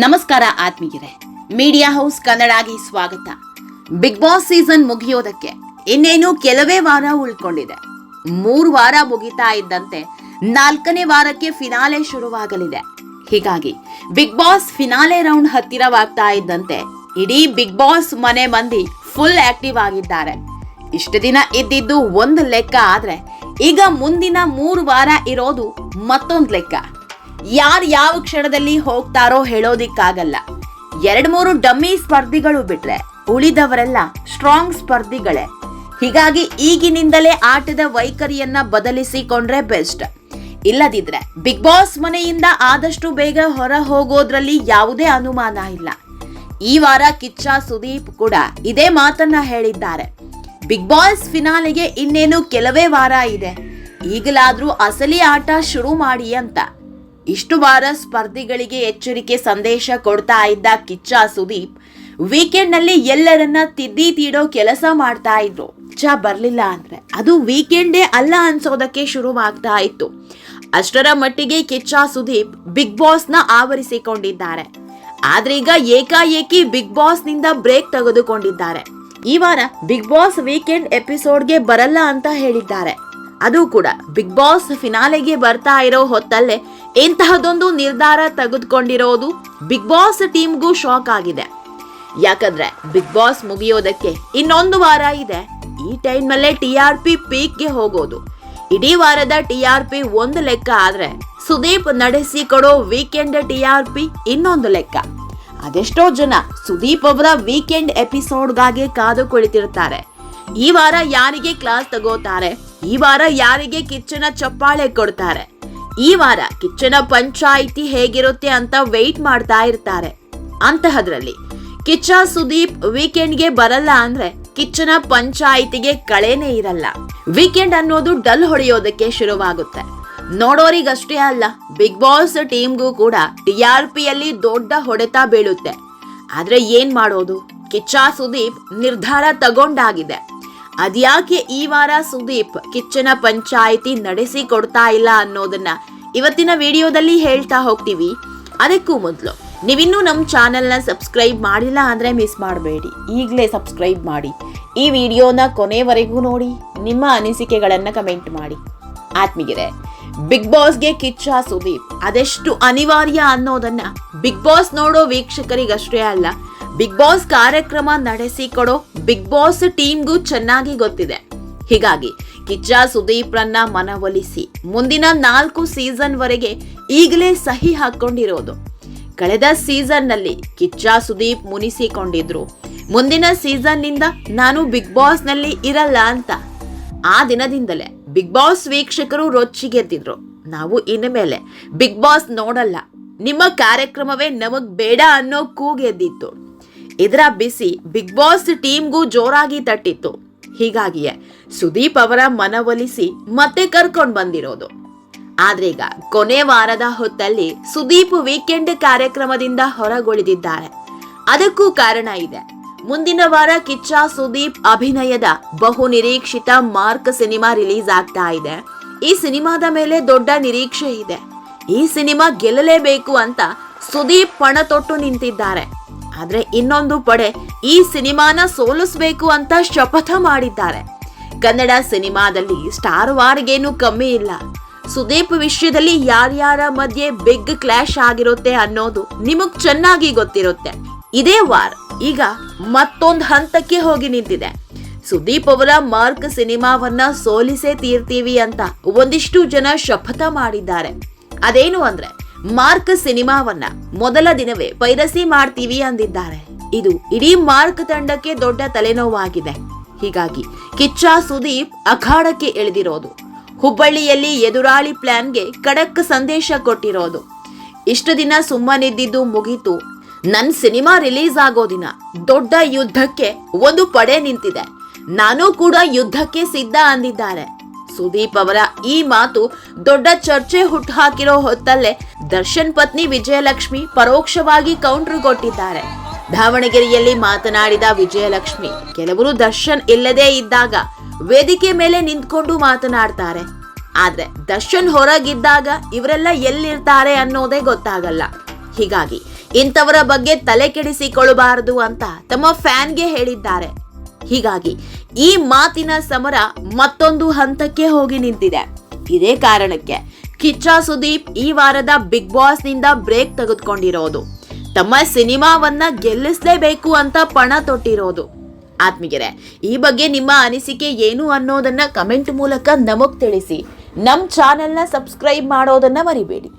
ನಮಸ್ಕಾರ ಆತ್ಮೀಯರೇ. Media house ಕನ್ನಡಾಗಿ ಸ್ವಾಗತ. ಬಿಗ್ ಬಾಸ್ ಸೀಸನ್ ಮುಗಿಯೋದಕ್ಕೆ ಇನ್ನೇನು ಕೆಲವೇ ವಾರ ಉಳ್ಕೊಂಡಿದೆ. ಮೂರು ವಾರ ಮುಗಿತಾ ಇದ್ದಂತೆ ನಾಲ್ಕನೇ ವಾರಕ್ಕೆ ಫಿನಾಲೆ ಶುರುವಾಗಲಿದೆ. ಹೀಗಾಗಿ ಬಿಗ್ ಬಾಸ್ ಫಿನಾಲೆ ರೌಂಡ್ ಹತ್ತಿರವಾಗ್ತಾ ಇದ್ದಂತೆ ಇಡೀ ಬಿಗ್ ಬಾಸ್ ಮನೆ ಮಂದಿ ಫುಲ್ ಆಕ್ಟಿವ್ ಆಗಿದ್ದಾರೆ. ಇಷ್ಟು ದಿನ ಇದ್ದಿದ್ದು ಒಂದು ಲೆಕ್ಕ ಆದ್ರೆ ಈಗ ಮುಂದಿನ ಮೂರು ವಾರ ಇರೋದು ಮತ್ತೊಂದು ಲೆಕ್ಕ. ಯಾರು ಯಾವ ಕ್ಷಣದಲ್ಲಿ ಹೋಗ್ತಾರೋ ಹೇಳೋದಿಕ್ಕಾಗಲ್ಲ. ಎರಡ್ ಮೂರು ಡಮ್ಮಿ ಸ್ಪರ್ಧಿಗಳು ಬಿಟ್ರೆ ಉಳಿದವರೆಲ್ಲ ಸ್ಟ್ರಾಂಗ್ ಸ್ಪರ್ಧಿಗಳೇ. ಹೀಗಾಗಿ ಈಗಿನಿಂದಲೇ ಆಟದ ವೈಖರಿಯನ್ನ ಬದಲಿಸಿಕೊಂಡ್ರೆ ಬೆಸ್ಟ್ ಇಲ್ಲದಿದ್ರೆ ಬಿಗ್ ಬಾಸ್ ಮನೆಯಿಂದ ಆದಷ್ಟು ಬೇಗ ಹೊರ ಹೋಗೋದ್ರಲ್ಲಿ ಯಾವುದೇ ಅನುಮಾನ ಇಲ್ಲ. ಈ ವಾರ ಕಿಚ್ಚ ಸುದೀಪ್ ಕೂಡ ಇದೇ ಮಾತನ್ನ ಹೇಳಿದ್ದಾರೆ. ಬಿಗ್ ಬಾಸ್ ಫಿನಾಲೆಗೆ ಇನ್ನೇನು ಕೆಲವೇ ವಾರ ಇದೆ. ಈಗಲಾದ್ರೂ ಅಸಲಿ ಆಟ ಶುರು ಮಾಡಿ ಅಂತ. ಇಷ್ಟು ವಾರ ಸ್ಪರ್ಧಿಗಳಿಗೆ ಎಚ್ಚರಿಕೆ ಸಂದೇಶ ಕೊಡ್ತಾ ಇದ್ದ ಕಿಚ್ಚ ಸುದೀಪ್ ವೀಕೆಂಡ್ನಲ್ಲಿ ಎಲ್ಲರನ್ನ ತಿದ್ದಿ ತೀಡೋ ಕೆಲಸ ಮಾಡ್ತಾ ಇದ್ರು. ಕಿಚ್ಚ ಬರಲಿಲ್ಲ ಅಂದ್ರೆ ಅದು ವೀಕೆಂಡೇ ಅಲ್ಲ ಅನ್ಸೋದಕ್ಕೆ ಶುರುವಾಗ್ತಾ ಇತ್ತು. ಅಷ್ಟರ ಮಟ್ಟಿಗೆ ಕಿಚ್ಚ ಸುದೀಪ್ ಬಿಗ್ ಬಾಸ್ನ ಆವರಿಸಿಕೊಂಡಿದ್ದಾರೆ. ಆದ್ರೆ ಈಗ ಏಕಾಏಕಿ ಬಿಗ್ ಬಾಸ್ನಿಂದ ಬ್ರೇಕ್ ತೆಗೆದುಕೊಂಡಿದ್ದಾರೆ. ಈ ವಾರ ಬಿಗ್ ಬಾಸ್ ವೀಕೆಂಡ್ ಎಪಿಸೋಡ್ಗೆ ಬರಲ್ಲ ಅಂತ ಹೇಳಿದ್ದಾರೆ. ಅದು ಕೂಡ ಬಿಗ್ ಬಾಸ್ ಫಿನಾಲೆಗೆ ಬರ್ತಾ ಇರೋ ಹೊತ್ತಲ್ಲೇ ಇಂತಹದೊಂದು ನಿರ್ಧಾರ ತೆಗೆದುಕೊಂಡಿರೋದು ಬಿಗ್ ಬಾಸ್ ಟೀಮ್ಗೂ ಶಾಕ್ ಆಗಿದೆ. ಯಾಕಂದ್ರೆ ಬಿಗ್ ಬಾಸ್ ಮುಗಿಯೋದಕ್ಕೆ ಇನ್ನೊಂದು ವಾರ ಇದೆ. ಈ ಟೈಮ್ನಲ್ಲೇ ಟಿ ಆರ್ ಪಿ ಪೀಕ್ಗೆ ಹೋಗೋದು. ಇಡೀ ವಾರದ ಟಿ ಆರ್ ಪಿ ಒಂದು ಲೆಕ್ಕ ಆದ್ರೆ ಸುದೀಪ್ ನಡೆಸಿಕೊಡೋ ವೀಕೆಂಡ್ ಟಿ ಆರ್ ಪಿ ಇನ್ನೊಂದು ಲೆಕ್ಕ. ಅದೆಷ್ಟೋ ಜನ ಸುದೀಪ್ ಅವರ ವೀಕೆಂಡ್ ಎಪಿಸೋಡ್ಗಾಗಿ ಕಾದು ಕುಳಿತಿರ್ತಾರೆ. ಈ ವಾರ ಯಾರಿಗೆ ಕ್ಲಾಸ್ ತಗೋತಾರೆ? ಈ ವಾರ ಯಾರಿಗೆ ಕಿಚ್ಚನ ಚಪ್ಪಾಳೆ ಕೊಡ್ತಾರೆ? ಈ ವಾರ ಕಿಚ್ಚನ ಪಂಚಾಯಿತಿ ಹೇಗಿರುತ್ತೆ ಅಂತ ವೆಯ್ಟ್ ಮಾಡ್ತಾ ಇರ್ತಾರೆ. ಅಂತಹದ್ರಲ್ಲಿ ಕಿಚ್ಚ ಸುದೀಪ್ ವೀಕೆಂಡ್ಗೆ ಬರಲ್ಲ ಅಂದ್ರೆ ಕಿಚ್ಚನ ಪಂಚಾಯಿತಿಗೆ ಕಳೆನೇ ಇರಲ್ಲ. ವೀಕೆಂಡ್ ಅನ್ನೋದು ಡಲ್ ಹೊಡೆಯೋದಕ್ಕೆ ಶುರುವಾಗುತ್ತೆ. ನೋಡೋರಿಗಷ್ಟೇ ಅಲ್ಲ ಬಿಗ್ ಬಾಸ್ ಟೀಮ್ಗೂ ಕೂಡ ಟಿ ಆರ್ ಪಿಯಲ್ಲಿ ದೊಡ್ಡ ಹೊಡೆತ ಬೀಳುತ್ತೆ. ಆದ್ರೆ ಏನ್ ಮಾಡೋದು? ಕಿಚ್ಚ ಸುದೀಪ್ ನಿರ್ಧಾರ ತಗೊಂಡಾಗಿದೆ. ಅದ್ಯಾಕೆ ಈ ವಾರ ಸುದೀಪ್ ಕಿಚ್ಚನ ಪಂಚಾಯಿತಿ ನಡೆಸಿ ಕೊಡ್ತಾ ಇಲ್ಲ ಅನ್ನೋದನ್ನ ಇವತ್ತಿನ ವಿಡಿಯೋದಲ್ಲಿ ಹೇಳ್ತಾ ಹೋಗ್ತೀವಿ. ಅದಕ್ಕೂ ಮೊದಲು, ನೀವಿನ್ನೂ ನಮ್ಮ ಚಾನೆಲ್ನ ಸಬ್ಸ್ಕ್ರೈಬ್ ಮಾಡಿಲ್ಲ ಅಂದರೆ ಮಿಸ್ ಮಾಡಬೇಡಿ. ಈಗಲೇ ಸಬ್ಸ್ಕ್ರೈಬ್ ಮಾಡಿ. ಈ ವಿಡಿಯೋನ ಕೊನೆವರೆಗೂ ನೋಡಿ, ನಿಮ್ಮ ಅನಿಸಿಕೆಗಳನ್ನು ಕಮೆಂಟ್ ಮಾಡಿ. ಆತ್ಮೀಗೆರೆ ಬಿಗ್ ಬಾಸ್ಗೆ ಕಿಚ್ಚ ಸುದೀಪ್ ಅದೆಷ್ಟು ಅನಿವಾರ್ಯ ಅನ್ನೋದನ್ನ ಬಿಗ್ ಬಾಸ್ ನೋಡೋ ವೀಕ್ಷಕರಿಗಷ್ಟೇ ಅಲ್ಲ ಬಿಗ್ ಬಾಸ್ ಕಾರ್ಯಕ್ರಮ ನಡೆಸಿಕೊಡೋ ಬಿಗ್ ಬಾಸ್ ಟೀಮ್ಗೂ ಚೆನ್ನಾಗಿ ಗೊತ್ತಿದೆ. ಹೀಗಾಗಿ ಕಿಚ್ಚ ಸುದೀಪ್ರನ್ನ ಮನವೊಲಿಸಿ ಮುಂದಿನ ನಾಲ್ಕು ಸೀಸನ್ ವರೆಗೆ ಈಗಲೇ ಸಹಿ ಹಾಕೊಂಡಿರೋದು ಕಳೆದ ಸೀಸನ್ನಲ್ಲಿ ಕಿಚ್ಚ ಸುದೀಪ್ ಮುನಿಸಿಕೊಂಡಿದ್ರು. ಮುಂದಿನ ಸೀಸನ್ನಿಂದ ನಾನು ಬಿಗ್ ಬಾಸ್ನಲ್ಲಿ ಇರಲ್ಲ ಅಂತ. ಆ ದಿನದಿಂದಲೇ ಬಿಗ್ ಬಾಸ್ ವೀಕ್ಷಕರು ರೊಚ್ಚಿಗೆದ್ದಿದ್ರು. ನಾವು ಇನ್ನು ಮೇಲೆ ಬಿಗ್ ಬಾಸ್ ನೋಡಲ್ಲ. ನಿಮ್ಮ ಕಾರ್ಯಕ್ರಮವೇ ನಮಗ್ ಬೇಡ ಅನ್ನೋ ಕೂಗೆದ್ದಿತ್ತು. ಇದರ ಬಿಸಿ ಬಿಗ್ ಬಾಸ್ ಟೀಮ್ಗೂ ಜೋರಾಗಿ ತಟ್ಟಿತ್ತು. ಹೀಗಾಗಿಯೇ ಸುದೀಪ್ ಅವರ ಮನವೊಲಿಸಿ ಮತ್ತೆ ಕರ್ಕೊಂಡ್ ಬಂದಿರೋದು. ಆದ್ರೆ ಈಗ ಕೊನೆ ವಾರದ ಹೊತ್ತಲ್ಲಿ ಸುದೀಪ್ ವೀಕೆಂಡ್ ಕಾರ್ಯಕ್ರಮದಿಂದ ಹೊರಗುಳಿದಿದ್ದಾರೆ. ಅದಕ್ಕೂ ಕಾರಣ ಇದೆ. ಮುಂದಿನ ವಾರ ಕಿಚ್ಚ ಸುದೀಪ್ ಅಭಿನಯದ ಬಹು ನಿರೀಕ್ಷಿತ ಮಾರ್ಕ್ ಸಿನಿಮಾ ರಿಲೀಸ್ ಆಗ್ತಾ ಇದೆ. ಈ ಸಿನಿಮಾದ ಮೇಲೆ ದೊಡ್ಡ ನಿರೀಕ್ಷೆ ಇದೆ. ಈ ಸಿನಿಮಾ ಗೆಲ್ಲಲೇಬೇಕು ಅಂತ ಸುದೀಪ್ ಪಣ ತೊಟ್ಟು ನಿಂತಿದ್ದಾರೆ. ಆದ್ರೆ ಇನ್ನೊಂದು ಪಡೆ ಈ ಸಿನಿಮಾನ ಸೋಲಿಸ್ಬೇಕು ಅಂತ ಶಪಥ ಮಾಡಿದ್ದಾರೆ. ಕನ್ನಡ ಸಿನಿಮಾದಲ್ಲಿ ಸ್ಟಾರ್ ವಾರ್ಗೇನು ಕಮ್ಮಿ ಇಲ್ಲ. ಸುದೀಪ್ ವಿಷಯದಲ್ಲಿ ಯಾರ್ಯಾರ ಮಧ್ಯೆ ಬಿಗ್ ಕ್ಲಾಶ್ ಆಗಿರುತ್ತೆ ಅನ್ನೋದು ನಿಮಗ್ ಚೆನ್ನಾಗಿ ಗೊತ್ತಿರುತ್ತೆ. ಇದೇ ವಾರ್ ಈಗ ಮತ್ತೊಂದು ಹಂತಕ್ಕೆ ಹೋಗಿ ನಿಂತಿದೆ. ಸುದೀಪ್ ಅವರ ಮಾರ್ಕ್ ಸಿನಿಮಾವನ್ನ ಸೋಲಿಸೇ ತೀರ್ತೀವಿ ಅಂತ ಒಂದಿಷ್ಟು ಜನ ಶಪಥ ಮಾಡಿದ್ದಾರೆ. ಅದೇನು ಅಂದ್ರೆ ಮಾರ್ಕ್ ಸಿನಿಮಾವನ್ನ ಮೊದಲ ದಿನವೇ ಪೈರಸಿ ಮಾಡ್ತೀವಿ ಅಂದಿದ್ದಾರೆ. ಇದು ಇಡೀ ಮಾರ್ಕ್ ತಂಡಕ್ಕೆ ದೊಡ್ಡ ತಲೆನೋವಾಗಿದೆ. ಹೀಗಾಗಿ ಕಿಚ್ಚ ಸುದೀಪ್ ಅಖಾಡಕ್ಕೆ ಎಳೆದಿರೋದು. ಹುಬ್ಬಳ್ಳಿಯಲ್ಲಿ ಎದುರಾಳಿ ಪ್ಲಾನ್ಗೆ ಖಡಕ್ ಸಂದೇಶ ಕೊಟ್ಟಿರೋದು. ಇಷ್ಟು ದಿನ ಸುಮ್ಮನಿದ್ದಿದ್ದು ಮುಗೀತು. ನನ್ ಸಿನಿಮಾ ರಿಲೀಸ್ ಆಗೋ ದಿನ ದೊಡ್ಡ ಯುದ್ಧಕ್ಕೆ ಒಂದು ಪಡೆ ನಿಂತಿದೆ. ನಾನು ಕೂಡ ಯುದ್ಧಕ್ಕೆ ಸಿದ್ಧ ಅಂದಿದ್ದಾರೆ. ಸುದೀಪ್ ಅವರ ಈ ಮಾತು ದೊಡ್ಡ ಚರ್ಚೆ ಹುಟ್ಟುಹಾಕಿರೋ ಹೊತ್ತಲ್ಲೇ ದರ್ಶನ್ ಪತ್ನಿ ವಿಜಯಲಕ್ಷ್ಮಿ ಪರೋಕ್ಷವಾಗಿ ಕೌಂಟರ್ ಕೊಟ್ಟಿದ್ದಾರೆ ದಾವಣಗೆರೆಯಲ್ಲಿ ಮಾತನಾಡಿದ ವಿಜಯಲಕ್ಷ್ಮಿ, ಕೆಲವರು ದರ್ಶನ್ ಇಲ್ಲದೇ ಇದ್ದಾಗ ವೇದಿಕೆ ಮೇಲೆ ನಿಂತ್ಕೊಂಡು ಮಾತನಾಡ್ತಾರೆ. ಆದ್ರೆ ದರ್ಶನ್ ಹೊರಗಿದ್ದಾಗ ಇವರೆಲ್ಲ ಎಲ್ಲಿರ್ತಾರೆ ಅನ್ನೋದೇ ಗೊತ್ತಾಗಲ್ಲ. ಹೀಗಾಗಿ ಇಂಥವರ ಬಗ್ಗೆ ತಲೆ ಕೆಡಿಸಿಕೊಳ್ಳಬಾರದು ಅಂತ ತಮ್ಮ ಫ್ಯಾನ್ಗೆ ಹೇಳಿದ್ದಾರೆ. ಹೀಗಾಗಿ ಈ ಮಾತಿನ ಸಮರ ಮತ್ತೊಂದು ಹಂತಕ್ಕೆ ಹೋಗಿ ನಿಂತಿದೆ. ಇದೇ ಕಾರಣಕ್ಕೆ ಕಿಚ್ಚ ಸುದೀಪ್ ಈ ವಾರದ ಬಿಗ್ ಬಾಸ್ನಿಂದ ಬ್ರೇಕ್ ತೆಗೆದುಕೊಂಡಿರೋದು. ತಮ್ಮ ಸಿನಿಮಾವನ್ನ ಗೆಲ್ಲಿಸಲೇಬೇಕು ಅಂತ ಪಣ ತೊಟ್ಟಿರೋದು. ಆತ್ಮೀಗೆರೆ ಈ ಬಗ್ಗೆ ನಿಮ್ಮ ಅನಿಸಿಕೆ ಏನು ಅನ್ನೋದನ್ನ ಕಮೆಂಟ್ ಮೂಲಕ ನಮಗ್ ತಿಳಿಸಿ. ನಮ್ಮ ಚಾನೆಲ್ನ ಸಬ್ಸ್ಕ್ರೈಬ್ ಮಾಡೋದನ್ನ ಮರಿಬೇಡಿ.